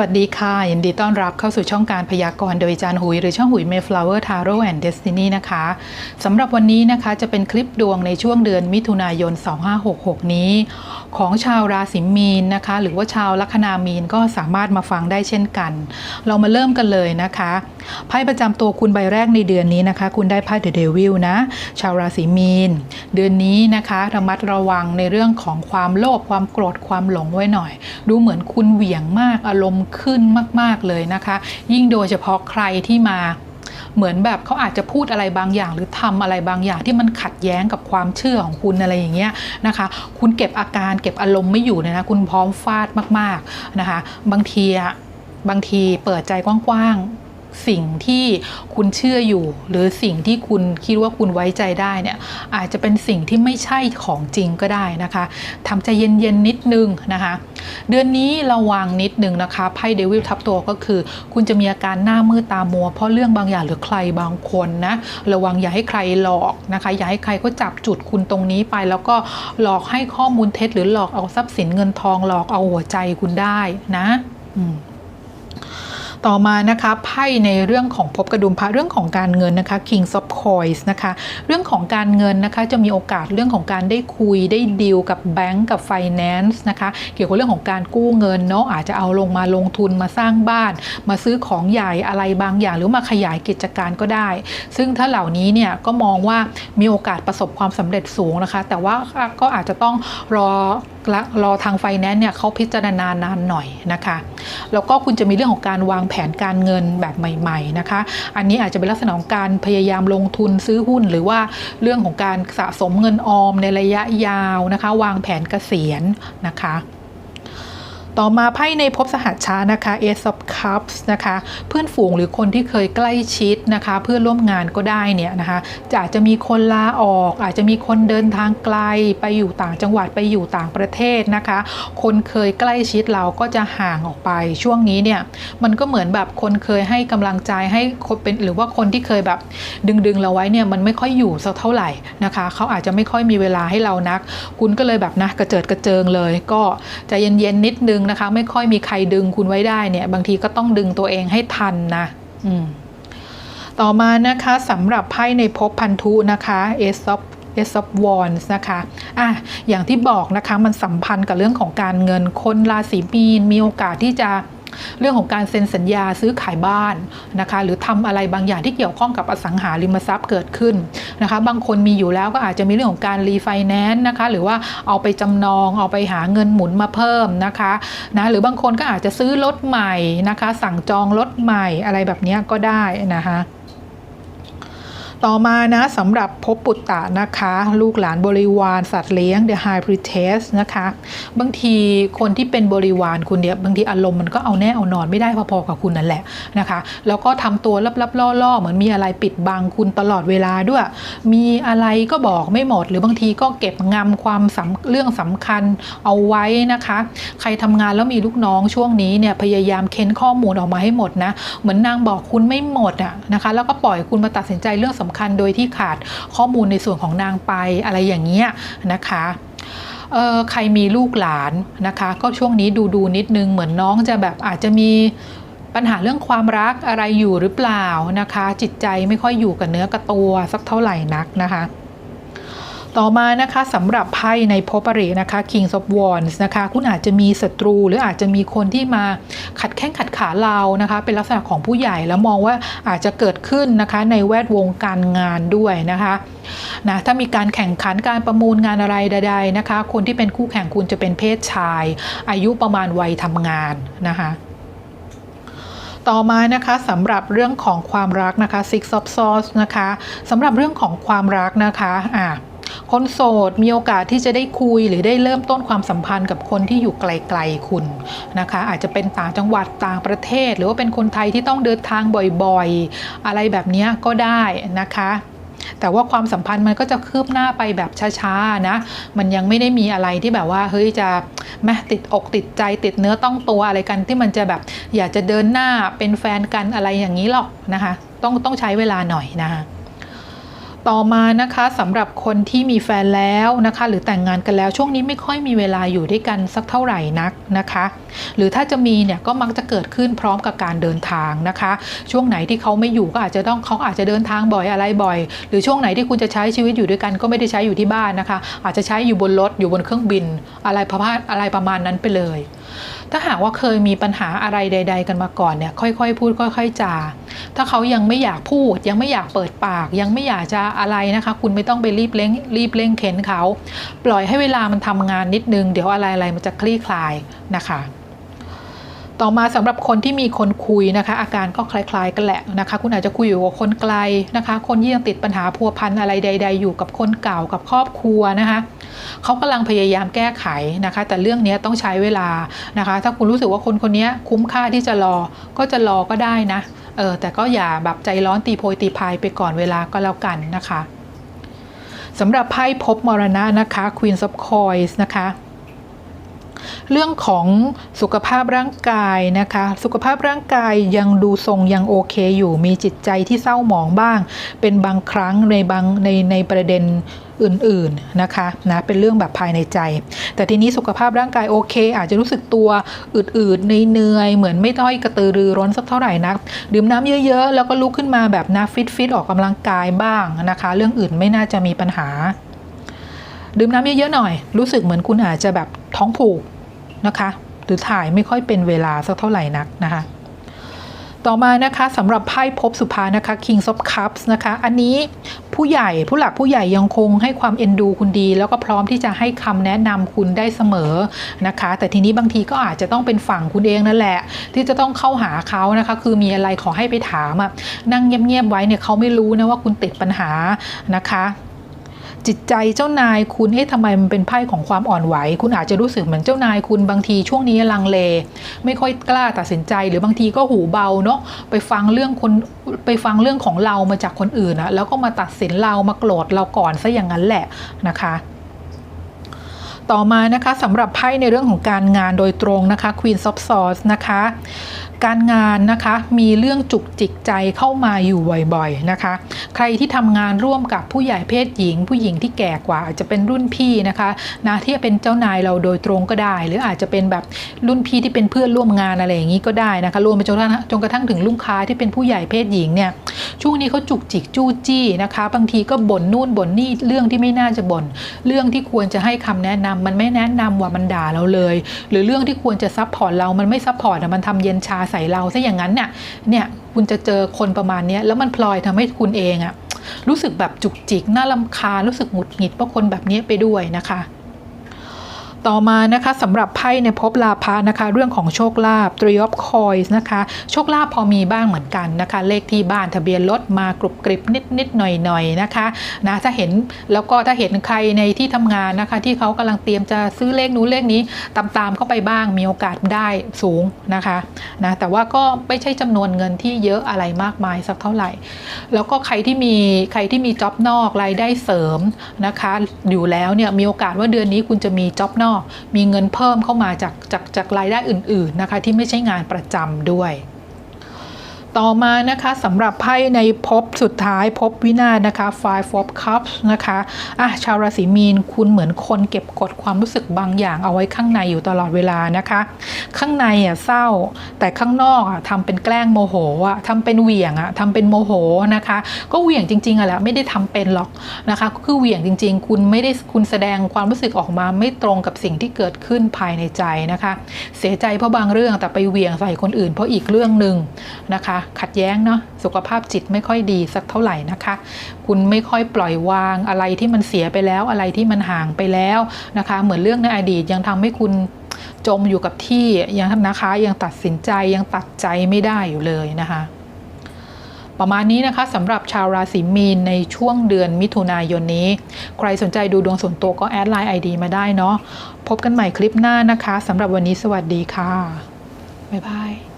วัสดีค่ะ ยินดีต้อนรับเข้าสู่ช่องการพยากรณ์โดยอาจารย์หุย หรือช่องหุย Mayflower Tarot and Destiny นะคะสำหรับวันนี้นะคะจะเป็นคลิปดวงในช่วงเดือนมิถุนายน 2566 นี้ ของชาวราศีมีนนะคะ หรือว่าชาวลัคนามีนก็สามารถมาฟังได้เช่นกัน เรามาเริ่มกันเลยนะคะไพ่ประจำตัวคุณใบแรกในเดือนนี้นะคะ คุณได้ไพ่เดอะเดวิลนะชาวราศีมีน เดือนนี้นะคะระมัดระวังในเรื่องของความโลภความโกรธความหลงไว้หน่อย ดูเหมือนคุณเหวี่ยงมากอารมณ์ขึ้นมาก ๆเลยนะคะ ยิ่งโดยเฉพาะใครที่มา เหมือนแบบเขาอาจจะพูดอะไรบางอย่าง หรือทำอะไรบางอย่างที่มันขัดแย้งกับความเชื่อของคุณอะไรอย่างเงี้ยนะคะ คุณเก็บอาการเก็บอารมณ์ไม่อยู่เลยนะคุณพร้อมฟาดมากๆนะคะ บางทีอะบางทีเปิดใจกว้างๆ สิ่งที่คุณเชื่ออยู่ หรือสิ่งที่คุณคิดว่าคุณไว้ใจได้เนี่ยอาจจะเป็นสิ่งที่ไม่ใช่ของจริงก็ได้นะคะทำใจเย็นๆนิดนึงนะคะ เดือนนี้ระวังนิดนึงนะคะไพ่เดวิลทับตัวก็คือ คุณจะมีอาการหน้ามืดตามัว เพราะเรื่องบางอย่างหรือใครบางคนนะระวังอย่าให้ใครหลอกนะคะอย่าให้ใครก็จับจุดคุณตรงนี้ไป แล้วก็หลอกให้ข้อมูลเท็จ หรือหลอกเอาทรัพย์สินเงินทองหลอกเอาหัวใจคุณได้นะ อืม ต่อมานะคะไพ่ในเรื่องของภพกระดุมพระเรื่องของการเงินนะคะ King of Coins นะคะเรื่องของการเงินนะคะจะมีโอกาสเรื่องของการได้คุยได้ดีลกับแบงก์กับ Finance นะคะเกี่ยวกับเรื่องของการกู้เงินเนาะอาจจะเอาลงมาลงทุนมาสร้างบ้าน มาซื้อของใหญ่อะไรบางอย่าง หรือมาขยายกิจการก็ได้ ซึ่งถ้าเหล่านี้เนี่ยก็มองว่ามีโอกาสประสบความสำเร็จสูงนะคะ แต่ว่าก็อาจจะต้องรอ รอทางไฟแนนซ์เนี่ยเขาพิจารณานานหน่อยนะคะ แล้วก็คุณจะมีเรื่องของการวางแผนการเงินแบบใหม่ ๆนะคะ อันนี้อาจจะเป็นลักษณะของการพยายามลงทุนซื้อหุ้น หรือว่าเรื่องของการสะสมเงินออมในระยะยาวนะคะ วางแผนเกษียณนะคะ ต่อมาไพ่ในภพสหัชชานะคะ Ace of Cups นะคะ เพื่อนฝูงหรือคนที่เคยใกล้ชิดนะคะ เพื่อนร่วมงานก็ได้เนี่ยนะคะจะอาจจะมีคนลาออก อาจจะมีคนเดินทางไกลไปอยู่ต่างจังหวัดไปอยู่ต่างประเทศนะคะ คนเคยใกล้ชิดเราก็จะห่างออกไปช่วงนี้เนี่ยมันก็เหมือนแบบคนเคยให้กำลังใจให้คนเป็นหรือว่าคนที่เคยแบบดึงดึงๆเราไว้เนี่ยมันไม่ค่อยอยู่สักเท่าไหร่นะคะเขาอาจจะไม่ค่อยมีเวลาให้เรานัก คุณก็เลยแบบนะกระเจิดกระเจิงเลย ก็ใจเย็นๆนิดนึงนะคะ ไม่ค่อยมีใครดึงคุณไว้ได้เนี่ย บางทีก็ต้องดึงตัวเองให้ทันนะต่อมานะคะสำหรับไพ่ในภพพันธุนะคะ Ace of Ace of Wands นะคะ อะ อย่างที่บอกนะคะ มันสัมพันธ์กับเรื่องของการเงิน คนราศีมีนมีโอกาสที่จะ เรื่องของการเซ็นสัญญาซื้อขายบ้านนะคะหรือทำอะไรบางอย่างที่เกี่ยวข้องกับอสังหาริมทรัพย์เกิดขึ้นนะคะบางคนมีอยู่แล้วก็อาจจะมีเรื่องของการรีไฟแนนซ์นะคะหรือว่าเอาไปจำนองเอาไปหาเงินหมุนมาเพิ่มนะคะนะหรือบางคนก็อาจจะซื้อรถใหม่นะคะสั่งจองรถใหม่อะไรแบบนี้ก็ได้นะคะ ต่อมานะสำหรับภพปุตตะนะคะ ลูกหลานบริวารสัตว์เลี้ยง The High Priestess นะคะ บางทีคนที่เป็นบริวารคุณเนี่ยบางทีอารมณ์มันก็เอาแน่เอานอนไม่ได้พอๆกับคุณนั่นแหละนะคะ แล้วก็ทำตัวลับๆล่อๆเหมือนมีอะไรปิดบังคุณตลอดเวลาด้วย มีอะไรก็บอกไม่หมด หรือบางทีก็เก็บงำความสำเรื่องสำคัญเอาไว้นะคะ ใครทำงานแล้วมีลูกน้องช่วงนี้เนี่ยพยายามเค้นข้อมูลออกมาให้หมดนะ เหมือนนางบอกคุณไม่หมดอะนะคะ แล้วก็ปล่อยคุณมาตัดสินใจเรื่องสำคัญโดยที่ขาดข้อมูลในส่วนของนางไปอะไรอย่างเงี้ยนะคะเออใครมีลูกหลานนะคะ ก็ช่วงนี้ดูดูนิดนึงเหมือนน้องจะแบบอาจจะมีปัญหาเรื่องความรักอะไรอยู่หรือเปล่านะคะ จิตใจไม่ค่อยอยู่กับเนื้อกับตัวสักเท่าไหร่นักนะคะ ต่อมานะคะสำหรับไพ่ในภพอรินะคะ King of Wands นะคะ คุณอาจจะมีศัตรูหรืออาจจะมีคนที่มาขัดแข้งขัดขาเรานะคะ เป็นลักษณะของผู้ใหญ่แล้วมองว่าอาจจะเกิดขึ้นนะคะในแวดวงการงานด้วยนะคะนะถ้ามีการแข่งขันการประมูลงานอะไรใด ๆนะคะ คนที่เป็นคู่แข่งคุณจะเป็นเพศชาย อายุประมาณวัยทำงานนะคะต่อมานะคะสำหรับเรื่องของความรักนะคะ Six of Swords นะคะสำหรับเรื่องของความรักนะคะอ่า คนโสดมีโอกาสที่จะได้คุยหรือได้เริ่มต้นความสัมพันธ์กับคนที่อยู่ไกลๆคุณนะคะ อาจจะเป็นต่างจังหวัดต่างประเทศ หรือว่าเป็นคนไทยที่ต้องเดินทางบ่อยๆ อะไรแบบนี้ก็ได้นะคะแต่ว่าความสัมพันธ์มันก็จะคืบหน้าไปแบบช้าๆนะ มันยังไม่ได้มีอะไรที่แบบว่าเฮ้ยจะแม่ติดอกติดใจติดเนื้อต้องตัวอะไรกันที่มันจะแบบอยากจะเดินหน้าเป็นแฟนกันอะไรอย่างนี้หรอกนะคะ ต้องต้องใช้เวลาหน่อยนะคะ ต่อมานะคะสำหรับคนที่มีแฟนแล้วนะคะ หรือแต่งงานกันแล้วช่วงนี้ไม่ค่อยมีเวลาอยู่ด้วยกันสักเท่าไหร่นักนะคะ หรือถ้าจะมีเนี่ยก็มักจะเกิดขึ้นพร้อมกับการเดินทางนะคะ ช่วงไหนที่เขาไม่อยู่ก็อาจจะต้องเขาอาจจะเดินทางบ่อยอะไรบ่อย หรือช่วงไหนที่คุณจะใช้ชีวิตอยู่ด้วยกันก็ไม่ได้ใช้อยู่ที่บ้านนะคะ อาจจะใช้อยู่บนรถอยู่บนเครื่องบินอะไรประมาณอะไรประมาณนั้นไปเลย ถ้าหากว่าเคยมีปัญหาอะไรใด ๆ กันมาก่อนเนี่ยค่อยๆ พูดค่อย ๆจาถ้าเขายังไม่อยากพูด ยังไม่อยากเปิดปาก ยังไม่อยากจะอะไรนะคะ คุณไม่ต้องไปรีบเร่งรีบเร่งเข็นเขา ปล่อยให้เวลามันทำงานนิดนึง เดี๋ยวอะไรๆมันจะคลี่คลายนะคะ ต่อมาสำหรับคนที่มีคนคุยนะคะ อาการก็คล้ายๆ กันแหละนะคะ คุณอาจจะคุยอยู่กับคนไกลนะคะ คนที่ยังติดปัญหาพัวพันอะไรใด ๆ อยู่กับคนเก่ากับครอบครัวนะคะเขากำลังพยายามแก้ไขนะคะ แต่เรื่องนี้ต้องใช้เวลานะคะ ถ้าคุณรู้สึกว่าคนคนนี้คุ้มค่าที่จะรอก็จะรอก็ได้นะเออแต่ก็อย่าแบบใจร้อนตีโพยตีพายไปก่อนเวลาก็แล้วกันนะคะสำหรับไพ่พบมรณะนะคะ Queen of Coins นะคะ เรื่องของสุขภาพร่างกายนะคะ สุขภาพร่างกายยังดูทรงยังโอเคอยู่ มีจิตใจที่เศร้าหมองบ้าง เป็นบางครั้งในบางในในประเด็นอื่นๆนะคะนะเป็นเรื่องแบบภายในใจ แต่ทีนี้สุขภาพร่างกายโอเค อาจจะรู้สึกตัวอืดๆเหนื่อยๆเหมือนไม่ต้อยกระตือรือร้นสักเท่าไหร่นัก ดื่มน้ำเยอะๆ แล้วก็ลุกขึ้นมาแบบนะฟิตฟิตออกกำลังกายบ้างนะคะ เรื่องอื่นไม่น่าจะมีปัญหา ดื่มน้ำเยอะๆหน่อย รู้สึกเหมือนคุณอาจจะแบบท้องผูก นะคะ หรือถ่ายไม่ค่อยเป็นเวลาสักเท่าไหร่นักนะคะ ต่อมานะคะสำหรับไพ่ภพสุภานะคะ King of Cups นะคะ อันนี้ผู้ใหญ่ผู้หลักผู้ใหญ่ยังคงให้ความเอ็นดูคุณดี แล้วก็พร้อมที่จะให้คำแนะนำคุณได้เสมอนะคะ แต่ทีนี้บางทีก็อาจจะต้องเป็นฝั่งคุณเองนั่นแหละ ที่จะต้องเข้าหาเขานะคะ คือมีอะไรขอให้ไปถามอะนั่งเงียบๆไว้เนี่ยเขาไม่รู้นะว่าคุณติดปัญหานะคะ จิตใจเจ้านายคุณเอ๊ะทำไมมันเป็นไพ่ของความอ่อนไหว คุณอาจจะรู้สึกเหมือนเจ้านายคุณบางทีช่วงนี้ลังเล ไม่ค่อยกล้าตัดสินใจ หรือบางทีก็หูเบาเนาะไปฟังเรื่องคนไปฟังเรื่องของเรามาจากคนอื่นอะแล้วก็มาตัดสินเรามาโกรธเราก่อนซะอย่างนั้นแหละนะคะต่อมานะคะสำหรับไพ่ในเรื่องของการงานโดยตรงนะคะ Queen of Swords นะคะการงานนะคะมีเรื่องจุกจิกใจเข้ามาอยู่บ่อยๆนะคะ ใครที่ทำงานร่วมกับผู้ใหญ่เพศหญิง ผู้หญิงที่แก่กว่าอาจจะเป็นรุ่นพี่นะคะนะที่เป็นเจ้านายเราโดยตรงก็ได้ หรืออาจจะเป็นแบบรุ่นพี่ที่เป็นเพื่อนร่วมงานอะไรอย่างนี้ก็ได้นะคะรวมไปจนกระทั่งจนกระทั่งถึงลูกค้าที่เป็นผู้ใหญ่เพศหญิงเนี่ยช่วงนี้เขาจุกจิกจู้จี้นะคะ บางทีก็บ่นนู่นบ่นนี่เรื่องที่ไม่น่าจะบ่นเรื่องที่ควรจะให้คำแนะนำมันไม่แนะนำว่ามันด่าเราเลย หรือเรื่องที่ควรจะซัพพอร์ตเรามันไม่ซัพพอร์ตมันทำเย็นชาใส่เราซะอย่างนั้นเนี่ยเนี่ยคุณจะเจอคนประมาณนี้แล้วมันพลอยทำให้คุณเองอะรู้สึกแบบจุกจิกน่าลำคาญรู้สึกหงุดหงิดเพราะคนแบบนี้ไปด้วยนะคะ ต่อมานะคะสำหรับไพ่ในภพลาภะนะคะ เรื่องของโชคลาภ Three of Coins นะคะ โชคลาภพอมีบ้างเหมือนกันนะคะ เลขที่บ้านทะเบียนรถมากรุบกริบนิดนิดหน่อยหน่อยนะคะนะถ้าเห็นแล้วก็ถ้าเห็นใครในที่ทำงานนะคะ ที่เขากำลังเตรียมจะซื้อเลขนู้นเลขนี้ตามๆเข้าไปบ้างมีโอกาสได้สูงนะคะนะแต่ว่าก็ไม่ใช่จำนวนเงินที่เยอะอะไรมากมายสักเท่าไหร่ แล้วก็ใครที่มีใครที่มีจ็อบนอกรายได้เสริมนะคะ อยู่แล้วเนี่ยมีโอกาสว่าเดือนนี้คุณจะมีจ็อบนอกมีเงินเพิ่มเข้ามาจากจากจากรายได้อื่นๆนะคะที่ไม่ใช่งานประจำด้วย ต่อมานะคะสำหรับไพ่ในภพสุดท้ายภพวินาศนะคะ Five of Cups นะคะอะชาวราศีมีนคุณเหมือนคนเก็บกดความรู้สึกบางอย่างเอาไว้ข้างในอยู่ตลอดเวลานะคะ ข้างในอะเศร้า แต่ข้างนอกอะทำเป็นแกล้งโมโหอะทำเป็นเหวี่ยงอะทำเป็นโมโหนะคะ ก็เหวี่ยงจริงๆอะแหละไม่ได้ทำเป็นหรอกนะคะก็คือเหวี่ยงจริง ๆ คุณไม่ได้คุณแสดงความรู้สึกออกมาไม่ตรงกับสิ่งที่เกิดขึ้นภายในใจนะคะ เสียใจเพราะบางเรื่องแต่ไปเหวี่ยงใส่คนอื่นเพราะอีกเรื่องหนึ่งนะคะขัดแย้งเนาะสุขภาพจิตไม่ค่อยดีสักเท่าไหร่นะคะ คุณไม่ค่อยปล่อยวางอะไรที่มันเสียไปแล้วอะไรที่มันห่างไปแล้วนะคะ เหมือนเรื่องในอดีตยังทำให้คุณจมอยู่กับที่ยังนะคะยังตัดสินใจยังตัดใจไม่ได้อยู่เลยนะคะประมาณนี้นะคะสำหรับชาวราศีมีนในช่วงเดือนมิถุนายนนี้ ใครสนใจดูดวงส่วนตัวก็แอดไลน์ ID มาได้เนาะพบกันใหม่คลิปหน้านะคะสำหรับวันนี้สวัสดีค่ะ บ๊ายบาย